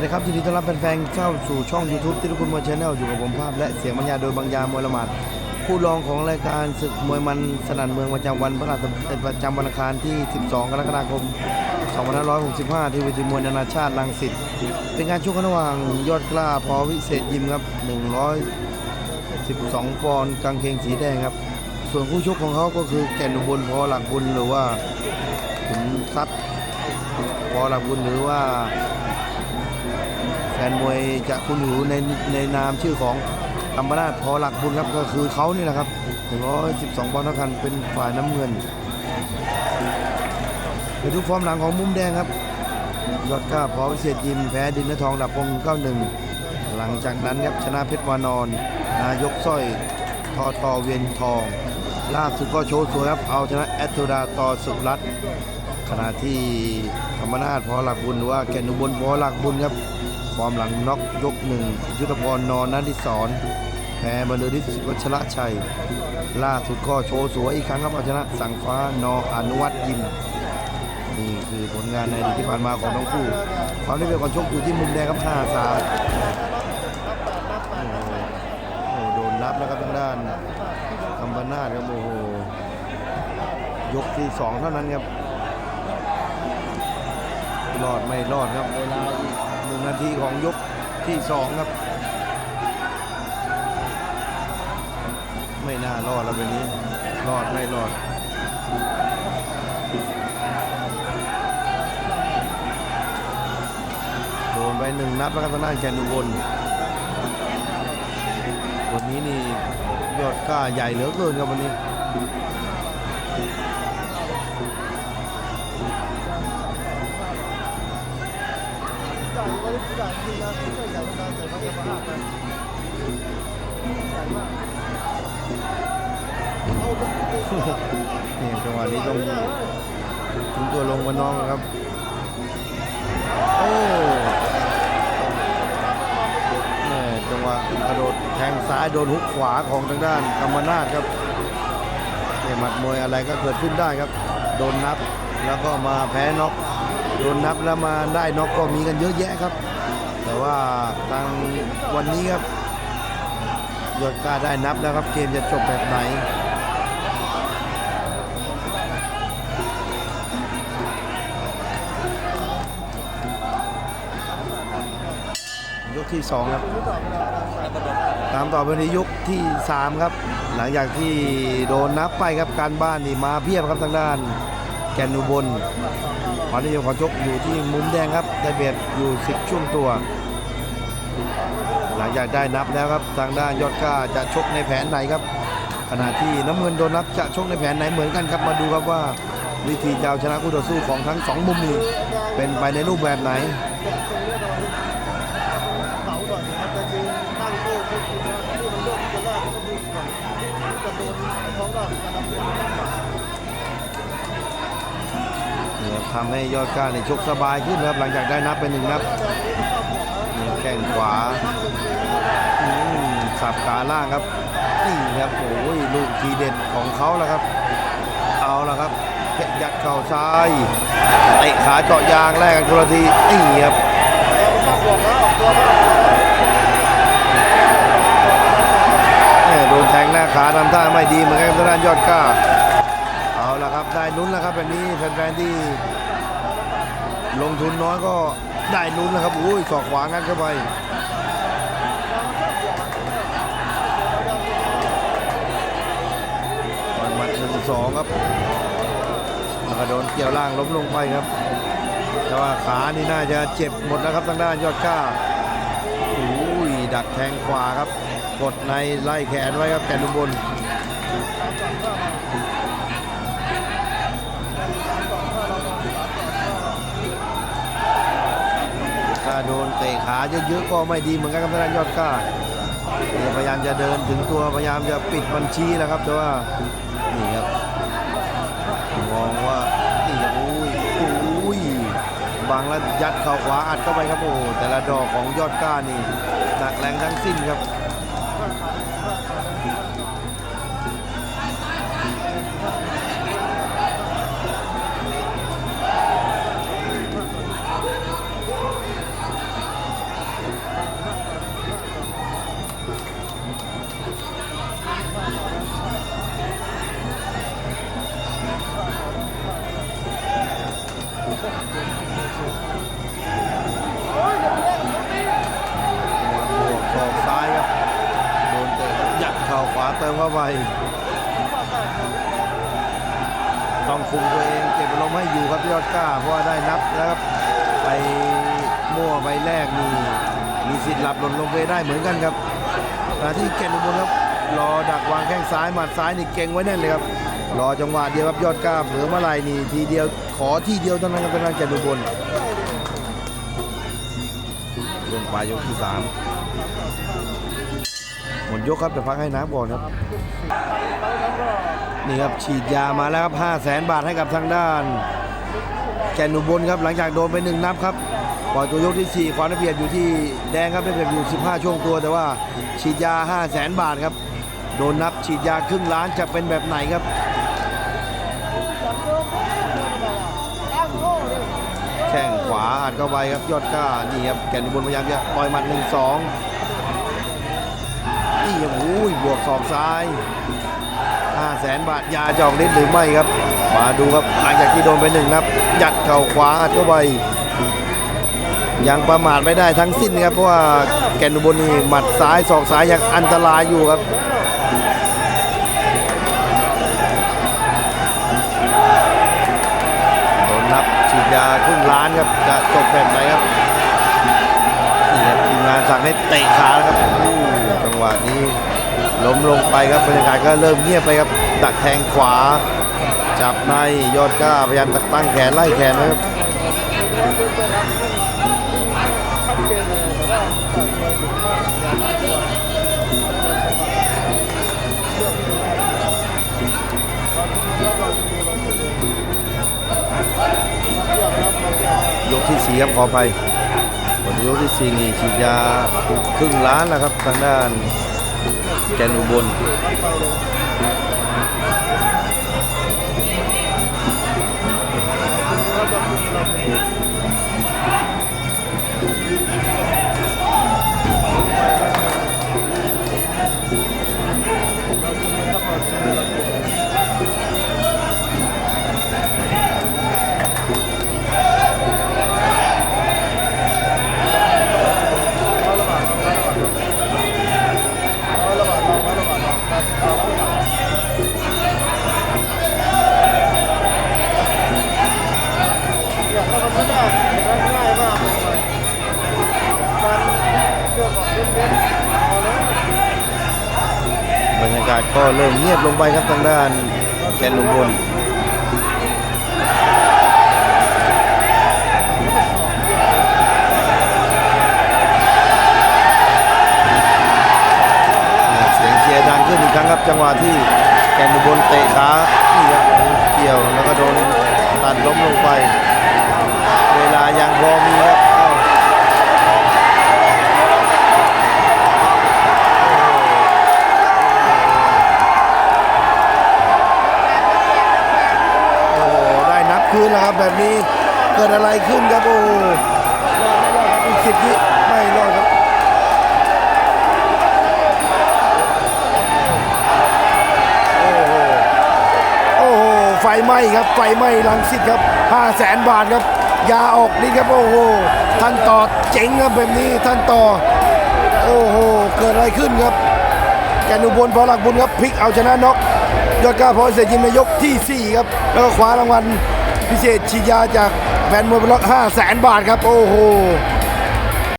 วัสดีครับยินดีต้อนรับแฟนๆเข้าสู่ช่อง YouTube ที่ทุกคนมาชแนลอยู่กับผมภาพ และเสียงบรรยายโดยบางยามวยละหมาดผู้รองของรายการศึกมวยมันสนั่นเมืองประจำวันพฤหัสประจำวันอังคารที่ 12 กรกฎาคม 2565 ที่เวทีมวยนานาชาติลังสิตเป็นการชกกันระหว่างยอดกล้าพอวิเศษยิมครับ 112ปอนด์กางเกงสีแดงครับ ส่วนคู่ชกของเขาก็คือแก่นอุบลพอหลักบุญหรือว่าขุนทรัพย์พอหลักบุญหรือว่า นมวยจะคุ้นหูในในนามชื่อของธรรมราชพอหลักบุญครับก็คือเขานี่แหละครับ112ปอนด์เท่ากันเป็นฝ่ายน้ำเงินไปดูฟอร์มหลังของมุมแดงครับยอดก้าพอวิเศษยิมแพ้ดินนทองดับพง91หลังจากนั้นครับชนะเพชรวานอน นายกสร้อยทอตอเวียนทอง ล่าสุดก็โชว์สวยครับ เอาชนะแอตโตดาตอสุรัตน์ขณะที่ธรรมนาถพอหลักบุญหรือว่าแก่นุบลพอหลักบุญครับ ฟอร์มหลังน็อกยกหนึ่งยุทธพรนอนนันทิสอนแพ้บรรลือฤทธิ์วัชระชัย ล่าสุดก็โชว์สวยอีกครั้งครับเอาชนะสังฟ้านออนุวัตยิมนี่คือผลงานในอดีตที่ผ่านมาของทั้งคู่ ความได้เปรียบก่อนชกอยู่ที่มุมแดงครับ5 3โอ้โหโอ้โหโดนนับแล้วครับทางด้านคำบรรนาครับโอ้โหยกที่2เท่านั้นครับรอดไม่รอดครับเวลาอีก หนึ่งนาทีของยกที่2ครับ ไม่น่ารอดแล้วแบบนี้ รอดไม่รอดโดนไปหนึ่งนัดแล้วครับทางด้านแกนอุบลวันนี้นี่ยอดกล้าใหญ่เหลือเกินครับวันนี้ นี่จังหวะนี้ต้องถึงตัวลงมาน้องครับ โอ้แม่จังหวะกระโดดแทงซ้ายโดนฮุกขวาของทางด้านกรรมนาถครับเนี่ยหมัดมวยอะไรก็เกิดขึ้นได้ครับ โดนนับแล้วก็มาแพ้น็อก โดนนับแล้วมาได้น็อกก็มีกันเยอะแยะครับ แต่ว่าทางวันนี้ครับยอดกล้าได้นับแล้วครับเกมจะจบแบบไหนยกที่ 2 ครับ ตามต่อไปในยกที่ 3 ครับ หลังจากที่โดนนับไปครับการบ้านนี่มาเพียบครับทางด้าน กนอุบลความนิยมของชกอยู่ที่มุมแดงครับได้เบียดอยู่สิบช่วงตัว หลังจากได้นับแล้วครับทางด้านยอดก้าจะชกในแผนไหนครับ ขณะที่น้ำเงินโดนนับจะชกในแผนไหนเหมือนกันครับมาดูครับว่าวิธีจะเอาชนะคู่ต่อสู้ของทั้งสองมุมนี้เป็นไปในรูปแบบไหน ทำให้ยอดกล้าในชกสบายขึ้นครับหลังจากได้นับเป็นหนึ่งนับนี่แข้งขวาสับขาล่างครับนี่ครับโอ้ยลูกทีเด็ดของเขาแล้วครับ เอาละครับเพชรยัดเข่าซ้ายเตะขาเจาะยางแรกกันคนละทีนี่ครับต้องบโดนแทงหน้าขาทำท่าไม่ดีเหมือนกันทางด้านยอดกล้าเอาละครับได้ลุ้นแล้วครับแบบนี้แฟนๆที่ ลงทุนน้อยก็ได้ลุ้นแล้วครับอุ้ยศอกขวางัดเข้าไปต่อยหมัดหนึ่งสองครับแล้วก็โดนเกี่ยวล่างล้มลงไปครับ แต่ว่าขานี่น่าจะเจ็บหมดแล้วครับทางด้านยอดก้าโอ้ยดักแทงขวาครับ กดในไล่แขนไว้ครับแกนอุบน เตะขาเยอะๆก็ไม่ดีเหมือนกันครับทางด้านยอดกล้าพยายามจะเดินถึงตัวพยายามจะปิดบัญชีแล้วครับ แต่ว่านี่ครับมองว่านี่ครับอุ้ยอุ้ยบังแล้วยัดเข่าขวาอัดเข้าไปครับโอ้แต่ละดอกของยอดก้านี่หนักแรงทั้งสิ้นครับ มเข้าไปต้องคุมตัวเองเก็บอารมณ์ให้อยู่ครับยอดกล้า เพราะว่าได้นับแล้วครับไปมั่วใบแรกนี่มีสิทธิ์หลับหล่นลงไปได้เหมือนกันครับขณะที่เก่งอุบลครับรอดักวางแข้งซ้ายหมัดซ้ายนี่เก่งไว้แน่นเลยครับรอจังหวะเดียวครับยอดกล้าเผลอเมื่อไรนี่ทีเดียวขอทีเดียวเท่านั้นครับทางด้านเก่งอุบลช่วงปยกที่สาม หมดยกครับแต่พักให้น้ำก่อนครับ นี่ครับฉีดยามาแล้วครับ5 0 0แสนบาทให้กับทางด้าน แก่นอุบลครับหลังจากโดนไปหนึ่งนับครับปล่อยตัวยกที่ 4 ความได้เปรียบอยู่ที่แดงครับได้เปรียบอยู่ 15 ช่วงตัว แต่ว่าฉีดยา 5 0 0แสนบาทครับ โดนนับฉีดยาครึ่งล้านจะเป็นแบบไหนครับแข้งขวาอัดเข้าไปครับยอดกล้านี่ครับแก่นอุบลพยายามจะปล่อยหมัด1 2 นี่ครับโอ้ยบวกศอกซ้าย5แสนบาทยาจออกฤทธิ์หรือไม่ครับ มาดูครับหลังจากที่โดนไปหนึ่งนับ ยัดเข่าขวาอัดเข้าไปยังประมาทไม่ได้ทั้งสิ้นครับ เพราะว่าแกนุบนีหมัดซ้ายศอกซ้ายยังอันตรายอยู่ครับโดนนับฉีดยาครึ่งล้านครับจะจบแบบไหนครับนี่ครับานสั่งให้เตะขาแล้วครับจังหวะนี้ล้มลงไปครับบรรยากาศก็เริ่มเงียบไปครับดักแทงขวา จับในยอดก้าพยายามตั้งแขนไล่แขนนะครับยกที่สี่ครับขอไป หมดยกที่สี่นี่ฉีดยาครึ่งล้านแล้วครับทางด้านแกนอุบลากาศก็เริ่มเงียบลงไปครับทางด้านแกนอุบลเสียงเชียร์ดังขึ้นอีกครั้งครับจังหวะที่แกนอุบลเตะขานี่ครับเกี่ยวแล้วก็โดนตัดล้มลงไป เวลายังพอมีครับ นับคืนแล้วครับแบบนี้เกิดอะไรขึ้นครับโอ้โหอีกสิบวิไม่รอดครับโอ้โหโอ้โหไฟไหม้ครับไฟไหม้ลังสิตครับ5 0 0แสนบาทครับยาออกนี่ครับโอ้โหท่านต่อเจ๋งครับแบบนี้ท่านต่อโอ้โหเกิดอะไรขึ้นครับแกนุบลพอหลักบุญครับพลิกเอาชนะน็อกยอดกล้าพอเสียยิมในยกทีสี่4 ครับ แล้วก็คว้ารางวัล พิเศษชียาจากแฟนมวยบล็อก5 0 0แสนบาทครับ โอ้โห